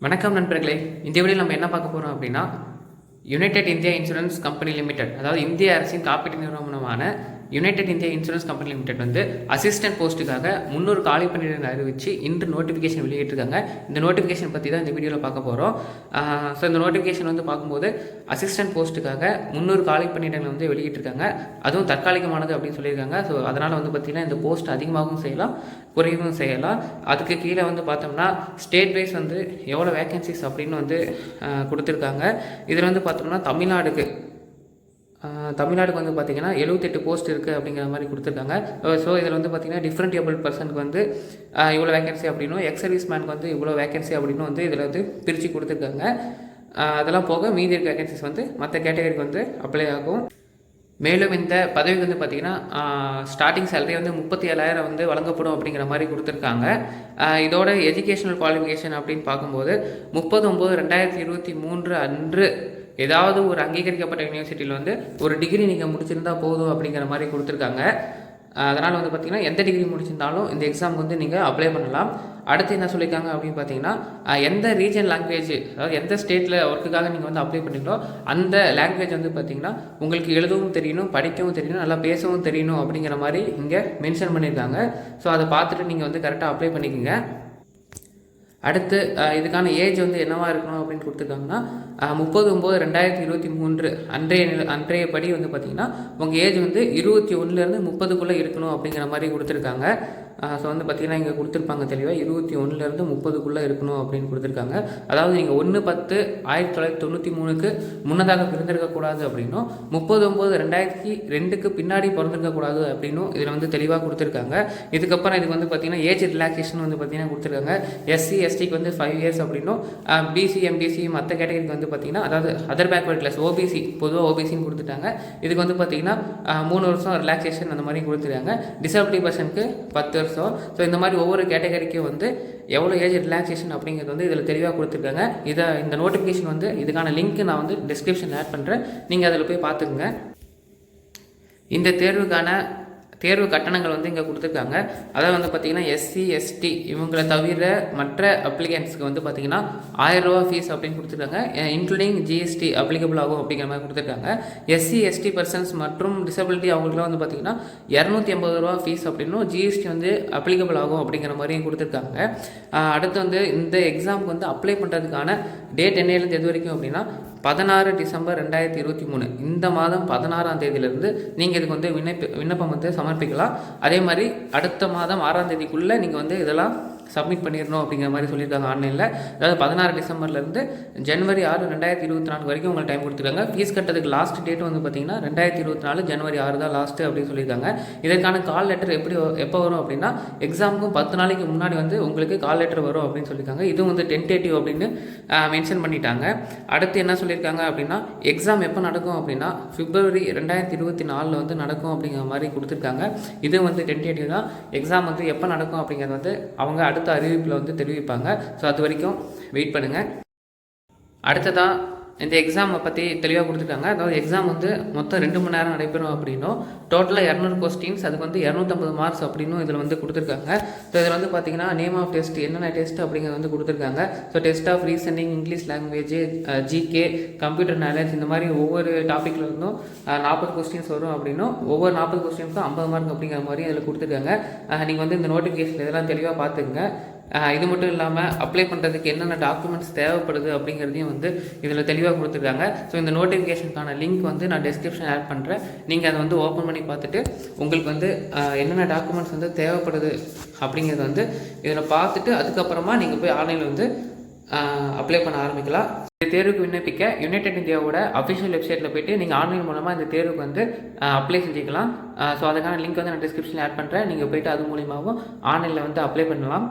வணக்கம் நண்பர்களே. இந்த வீடியோ நம்ம என்ன பார்க்க போகிறோம் அப்படின்னா united India insurance company limited அதாவது இந்திய அரசின் காப்பீட்டு நிறுவனமான united India insurance company limited வந்து அசிஸ்டன்ட் போஸ்ட்டுக்காக முன்னூறு காலி பணியிடங்கள் அறிவித்து இன்று நோட்டிஃபிகேஷன் வெளியிட்டிருக்காங்க. இந்த நோட்டிஃபிகேஷன் பற்றி தான் இந்த வீடியோவில் பார்க்க போகிறோம் ஸோ இந்த நோட்டிஃபிகேஷன் வந்து பார்க்கும்போது அசிஸ்டன்ட் போஸ்ட்டுக்காக முந்நூறு காலி பணியிடங்கள் வந்து வெளியிட்டிருக்காங்க. அதுவும் தற்காலிகமானது அப்படின்னு சொல்லியிருக்காங்க. ஸோ அதனால் வந்து பார்த்திங்கன்னா இந்த போஸ்ட் அதிகமாகவும் செய்யலாம் குறையவும் செய்யலாம். அதுக்கு கீழே வந்து பார்த்தோம்னா ஸ்டேட் வைஸ் வந்து எவ்வளோ வேகன்சிஸ் அப்படின்னு வந்து கொடுத்துருக்காங்க. இதில் வந்து பார்த்தோம்னா தமிழ்நாடுக்கு தமிழ்நாடுக்கு வந்து பார்த்திங்கன்னா எழுபத்தெட்டு போஸ்ட் இருக்குது அப்படிங்கிற மாதிரி கொடுத்துருக்காங்க. ஸோ இதில் வந்து பார்த்திங்கன்னா டிஃப்ரெண்ட் ஏபிள் பர்சனுக்கு வந்து இவ்வளோ வேகன்சி அப்படின்னும் எக்ஸ் சர்வீஸ் மேனுக்கு வந்து இவ்வளோ வேகன்சி அப்படின்னு வந்து இதில் வந்து பிரித்து கொடுத்துருக்காங்க. அதெல்லாம் போக மீதி இருக்க வேகன்சிஸ் வந்து மற்ற கேட்டகரிக்கு வந்து அப்ளை ஆகும். மேலும் இந்த பதவிக்கு வந்து பார்த்திங்கன்னா ஸ்டார்டிங் சேலரி வந்து முப்பத்தி ஏழாயிரம் வந்து வழங்கப்படும் அப்படிங்கிற மாதிரி கொடுத்துருக்காங்க. இதோட எஜுகேஷனல் குவாலிஃபிகேஷன் அப்படின்னு பார்க்கும்போது முப்பது ஒம்பது ரெண்டாயிரத்தி இருபத்தி மூன்று அன்று ஏதாவது ஒரு அங்கீகரிக்கப்பட்ட யூனிவர்சிட்டியில் வந்து ஒரு டிகிரி நீங்கள் முடிச்சிருந்தா போதும் அப்படிங்கிற மாதிரி கொடுத்துருக்காங்க. அதனால் வந்து பார்த்திங்கன்னா எந்த டிகிரி முடிச்சிருந்தாலும் இந்த எக்ஸாமுக்கு வந்து நீங்கள் அப்ளை பண்ணலாம். அடுத்து என்ன சொல்லியிருக்காங்க அப்படின்னு பார்த்தீங்கன்னா எந்த ரீஜன் லாங்குவேஜ் அதாவது எந்த ஸ்டேட்டில் ஒர்க்குக்காக நீங்கள் வந்து அப்ளை பண்ணிங்களோ அந்த லாங்குவேஜ் வந்து பார்த்திங்கன்னா உங்களுக்கு எழுதவும் தெரியணும் படிக்கவும் தெரியணும் நல்லா பேசவும் தெரியணும் அப்படிங்கிற மாதிரி இங்கே மென்ஷன் பண்ணியிருக்காங்க. ஸோ அதை பார்த்துட்டு நீங்கள் வந்து கரெக்டாக அப்ளை பண்ணிக்கோங்க. அடுத்து இதுக்கான ஏஜ் வந்து என்னவாக இருக்கணும் அப்படின்னு கொடுத்துருக்காங்கன்னா முப்பது ஒம்பது ரெண்டாயிரத்தி இருபத்தி மூன்று அன்றைய நில அன்றைய படி வந்து பார்த்தீங்கன்னா உங்கள் ஏஜ் வந்து இருபத்தி ஒன்றுலேருந்து முப்பதுக்குள்ளே இருக்கணும் அப்படிங்கிற மாதிரி கொடுத்துருக்காங்க. ஸோ வந்து பார்த்தீங்கன்னா இங்கே கொடுத்துருப்பாங்க தெளிவாக இருபத்தி ஒன்றுலேருந்து முப்பதுக்குள்ளே இருக்கணும் அப்படின்னு கொடுத்துருக்காங்க. அதாவது நீங்கள் ஒன்று பத்து ஆயிரத்தி தொள்ளாயிரத்தி தொண்ணூற்றி மூணுக்கு முன்னதாக பிறந்திருக்கக்கூடாது அப்படின்னும் முப்பது ஒம்பது ரெண்டாயிரத்தி ரெண்டுக்கு பின்னாடி பிறந்திருக்கக்கூடாது அப்படின்னும் இதில் வந்து தெளிவாக கொடுத்துருக்காங்க. இதுக்கப்புறம் இதுக்கு வந்து பார்த்தீங்கன்னா ஏஜ் ரிலாக்ஸேஷன் வந்து பார்த்தீங்கன்னா கொடுத்துருக்காங்க. எஸ்சி எஸ்டிக்கு வந்து ஃபைவ் இயர்ஸ் அப்படின்னும் பிசி எம்பிசி மற்ற கேட்டகரிக்கு வந்து பார்த்தீங்கன்னா அதாவது அதர் பேக்வர்ட் கிளாஸ் ஓபிசி பொதுவாக ஓபிசின்னு கொடுத்துட்டாங்க. இதுக்கு வந்து பார்த்திங்கன்னா மூணு வருஷம் ரிலாக்ஸேஷன் அந்த மாதிரி கொடுத்துருக்காங்க. டிசபிலிட்டி பர்சனுக்கு பத்து இயர்ஸோ ஸோ இந்த மாதிரி ஒவ்வொரு கேட்டகரிக்கும் வந்து எவ்வளோ ஏஜ் ரிலாக்ஸேஷன் அப்படிங்கிறது வந்து இதில் தெளிவாக கொடுத்துருக்காங்க. இதை இந்த நோட்டிஃபிகேஷன் வந்து இதுக்கான லிங்க் நான் வந்து டிஸ்கிரிப்ஷன் ஆட் பண்ணுறேன் நீங்கள் அதில் போய் பார்த்துக்குங்க. இந்த தேர்வுக்கான தேர்வு கட்டணங்கள் வந்து இங்கே கொடுத்துருக்காங்க. அதாவது வந்து பார்த்தீங்கன்னா எஸ்சி எஸ்டி இவங்களை தவிர மற்ற அப்ளிகன்ஸ்க்கு வந்து பார்த்தீங்கன்னா ஆயிரரூவா ஃபீஸ் அப்படின்னு கொடுத்துருக்காங்க. இன்க்ளூடிங் ஜிஎஸ்டி அப்ளிகபிள் ஆகும் அப்படிங்கிற மாதிரி கொடுத்துருக்காங்க. எஸ்சி எஸ்டி பர்சன்ஸ் மற்றும் டிசபிலிட்டி அவங்களுக்குலாம் வந்து பார்த்தீங்கன்னா இரநூத்தி ஐம்பது ரூபா ஃபீஸ் அப்படின்னும் ஜிஎஸ்டி வந்து அப்ளிகபிள் ஆகும் அப்படிங்கிற மாதிரியும் கொடுத்துருக்காங்க. அடுத்து வந்து இந்த எக்ஸாமுக்கு வந்து அப்ளை பண்ணுறதுக்கான டேட் என்னையிலேருந்து எது வரைக்கும் அப்படின்னா பதினாறு டிசம்பர் ரெண்டாயிரத்தி இருபத்தி மூணு. இந்த மாதம் பதினாறாம் தேதியிலேருந்து நீங்கள் இதுக்கு வந்து விண்ணப்ப விண்ணப்பம் வந்து சமர்ப்பிக்கலாம். அதே மாதிரி அடுத்த மாதம் ஆறாம் தேதிக்குள்ளே நீங்கள் வந்து இதெல்லாம் சப்மிட் பண்ணிடணும் அப்படிங்கிற மாதிரி சொல்லியிருக்காங்க ஆன்லைனில். அதாவது பதினாறு டிசம்பர்லேருந்து ஜனவரி ஆறு ரெண்டாயிரத்தி இருபத்தி நாலு வரைக்கும் உங்களுக்கு டைம் கொடுத்துருக்காங்க. ஃபீஸ் கட்டுறதுக்கு லாஸ்ட் டேட் வந்து பார்த்தீங்கன்னா ரெண்டாயிரத்தி இருபத்தி நாலு ஜனவரி ஆறு தான் லாஸ்ட்டு அப்படின்னு சொல்லியிருக்காங்க. இதற்கான கால் லெட்டர் எப்படி எப்போ வரும் அப்படின்னா எக்ஸாமுக்கும் பத்து நாளைக்கு முன்னாடி வந்து உங்களுக்கு கால் லெட்டர் வரும் அப்படின்னு சொல்லியிருக்காங்க. இதுவும் வந்து டென்டேட்டிவ் அப்படின்னு மென்ஷன் பண்ணிட்டாங்க. அடுத்து என்ன சொல்லியிருக்காங்க அப்படின்னா எக்ஸாம் எப்போ நடக்கும் அப்படின்னா பிப்ரவரி ரெண்டாயிரத்தி இருபத்தி நாலில் வந்து நடக்கும் அப்படிங்கிற மாதிரி கொடுத்துருக்காங்க. இது வந்து டென்டேட்டிவ் தான். எக்ஸாம் வந்து எப்போ நடக்கும் அப்படிங்கிறது வந்து அவங்க அடுத்த அறிவிப்பில் வந்து தெரிவிப்பாங்க. ஸோ அது வரைக்கும் வெயிட் பண்ணுங்கள் அடுத்ததான் இந்த எக்ஸாமை பற்றி தெளிவாக கொடுத்துருக்காங்க. அதாவது எக்ஸாம் வந்து மொத்தம் ரெண்டு மணி நேரம் நடைபெறும் அப்படின்னும். டோட்டலாக இரநூறு கொஸ்டின்ஸ் அதுக்கு வந்து இரநூத்தம்பது மார்க்ஸ் அப்படின்னும் இதில் வந்து கொடுத்துருக்காங்க. ஸோ இதில் வந்து பார்த்தீங்கன்னா நேம் ஆஃப் டெஸ்ட் என்னென்ன டெஸ்ட் அப்படிங்கிறது வந்து கொடுத்துருக்காங்க. So test of reasoning English language GK computer knowledge இந்த மாதிரி ஒவ்வொரு டாப்பிக்கில் இருந்தும் நாற்பது கொஸ்டின்ஸ் வரும் அப்படின்னும். ஒவ்வொரு நாற்பது கொஸ்டின்ஸும் ஐம்பது மார்க் அப்படிங்கிற மாதிரி அதில் கொடுத்துருக்காங்க. நீங்கள் வந்து இந்த நோட்டிஃபிகேஷன் இதெல்லாம் தெளிவாக பார்த்துங்க இது மட்டும் இல்லாமல் அப்ளை பண்ணுறதுக்கு என்னென்ன டாக்குமெண்ட்ஸ் தேவைப்படுது அப்படிங்கிறதையும் வந்து இதில் தெளிவாக கொடுத்துருக்காங்க. ஸோ இந்த நோட்டிஃபிகேஷனுக்கான லிங்க் வந்து நான் டிஸ்கிரிப்ஷன் ஆட் பண்ணுறேன் நீங்கள் அதை வந்து ஓப்பன் பண்ணி பார்த்துட்டு உங்களுக்கு வந்து என்னென்ன டாக்குமெண்ட்ஸ் வந்து தேவைப்படுது அப்படிங்கிறத வந்து இதில் பார்த்துட்டு அதுக்கப்புறமா நீங்கள் போய் ஆன்லைனில் வந்து அப்ளை பண்ண ஆரம்பிக்கலாம். இந்த தேர்வுக்கு விண்ணப்பிக்க யுனைடெட் இந்தியாவோட அஃபிஷியல் வெப்சைட்டில் போயிட்டு நீங்கள் ஆன்லைன் மூலமாக இந்த தேர்வுக்கு வந்து அப்ளை செஞ்சுக்கலாம். ஸோ அதுக்கான லிங்க் வந்து நான் டிஸ்கிரிப்ஷனில் ஆட் பண்ணுறேன் நீங்கள் போயிட்டு அது மூலியமாகவும் ஆன்லைனில் வந்து அப்ளை பண்ணலாம்.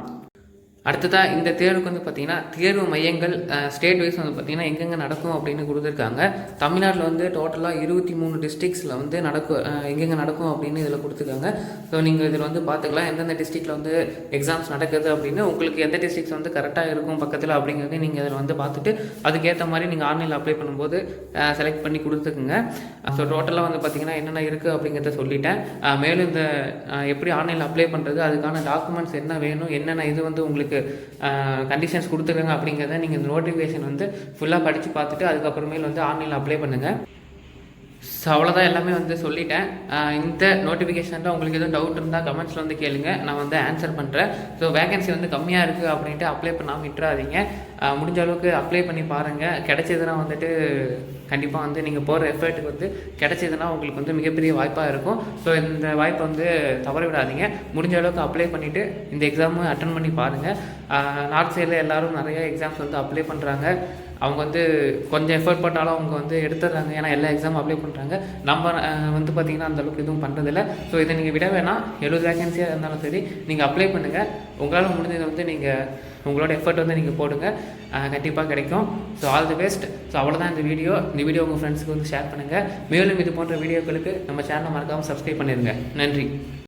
அடுத்ததாக இந்த தேர்வுக்கு வந்து பார்த்தீங்கன்னா தேர்வு மையங்கள் ஸ்டேட் வைஸ் வந்து பார்த்தீங்கன்னா எங்கெங்கே நடக்கும் அப்படின்னு கொடுத்துருக்காங்க. தமிழ்நாட்டில் வந்து டோட்டலாக இருபத்தி மூணு டிஸ்ட்ரிக்ஸில் வந்து நடக்கும் எங்கெங்கே நடக்கும் அப்படின்னு இதில் கொடுத்துருக்காங்க. ஸோ நீங்கள் இதில் வந்து பார்த்துக்கலாம் எந்தெந்த டிஸ்ட்ரிக்டில் வந்து எக்ஸாம்ஸ் நடக்குது அப்படின்னு உங்களுக்கு எந்த டிஸ்ட்ரிக்ஸ் வந்து கரெக்டாக இருக்கும் பக்கத்தில் அப்படிங்கிறது நீங்கள் இதில் வந்து பார்த்துட்டு அதுக்கேற்ற மாதிரி நீங்கள் ஆன்லைனில் அப்ளை பண்ணும்போது செலக்ட் பண்ணி கொடுத்துக்குங்க. ஸோ டோட்டலாக வந்து பார்த்தீங்கன்னா என்னென்ன இருக்குது அப்படிங்கிறத சொல்லிட்டேன். மேலும் இந்த எப்படி ஆன்லைனில் அப்ளை பண்ணுறது அதுக்கான டாக்குமெண்ட்ஸ் என்ன வேணும் என்னென்ன இது வந்து உங்களுக்கு கண்டிஷன்ஸ் கொடுத்துருக்காங்க அப்படிங்கிறத நீங்கள் இந்த நோட்டிஃபிகேஷன் வந்து ஃபுல்லாக படித்து பார்த்துட்டு அதுக்கப்புறமேல் வந்து ஆன்லைனில் அப்ளை பண்ணுங்கள் ஸோ அவ்வளோதான் எல்லாமே வந்து சொல்லிட்டேன். இந்த நோட்டிஃபிகேஷனில் உங்களுக்கு எதுவும் டவுட் இருந்தால் கமெண்ட்ஸில் வந்து கேளுங்க. நான் வந்து ஆன்சர் பண்ணுறேன் ஸோ வேகன்சி வந்து கம்மியாக இருக்குது அப்படின்ட்டு அப்ளை பண்ணாமல் விட்டுறாதீங்க. முடிஞ்ச அளவுக்கு அப்ளை பண்ணி பாருங்கள் கிடைச்சதுன்னா வந்துட்டு கண்டிப்பாக வந்து நீங்கள் போகிற எஃபர்ட்டுக்கு வந்து கிடைச்சதுன்னா உங்களுக்கு வந்து மிகப்பெரிய வாய்ப்பாக இருக்கும். ஸோ இந்த வாய்ப்பை வந்து தவற விடாதீங்க. முடிஞ்ச அளவுக்கு அப்ளை பண்ணிவிட்டு இந்த எக்ஸாமும் அட்டன் பண்ணி பாருங்கள் நார்த் சைடில் எல்லோரும் நிறைய எக்ஸாம்ஸ் வந்து அப்ளை பண்ணுறாங்க அவங்க வந்து கொஞ்சம் எஃபர்ட் போட்டாலும் அவங்க வந்து எடுத்துடுறாங்க. ஏன்னா எல்லா எக்ஸாம் அப்ளை பண்ணுறாங்க நம்ம வந்து பார்த்திங்கன்னா அந்த அளவுக்கு எதுவும் பண்ணுறதில்ல ஸோ இதை நீங்கள் விட வேணாம். எழுபது வேகன்சியாக இருந்தாலும் சரி நீங்கள் அப்ளை பண்ணுங்கள் உங்களால் முடிஞ்சதை வந்து நீங்கள் உங்களோட எஃபர்ட் வந்து நீங்கள் போடுங்க. கண்டிப்பாக கிடைக்கும். So all the best so அவ்வளோதான் இந்த வீடியோ இந்த வீடியோ உங்கள் ஃப்ரெண்ட்ஸுக்கு வந்து ஷேர் பண்ணுங்கள் மேலும் இது போன்ற வீடியோக்களுக்கு நம்ம சேனலை மறக்காமல் சப்ஸ்கிரைப் பண்ணிடுங்க நன்றி.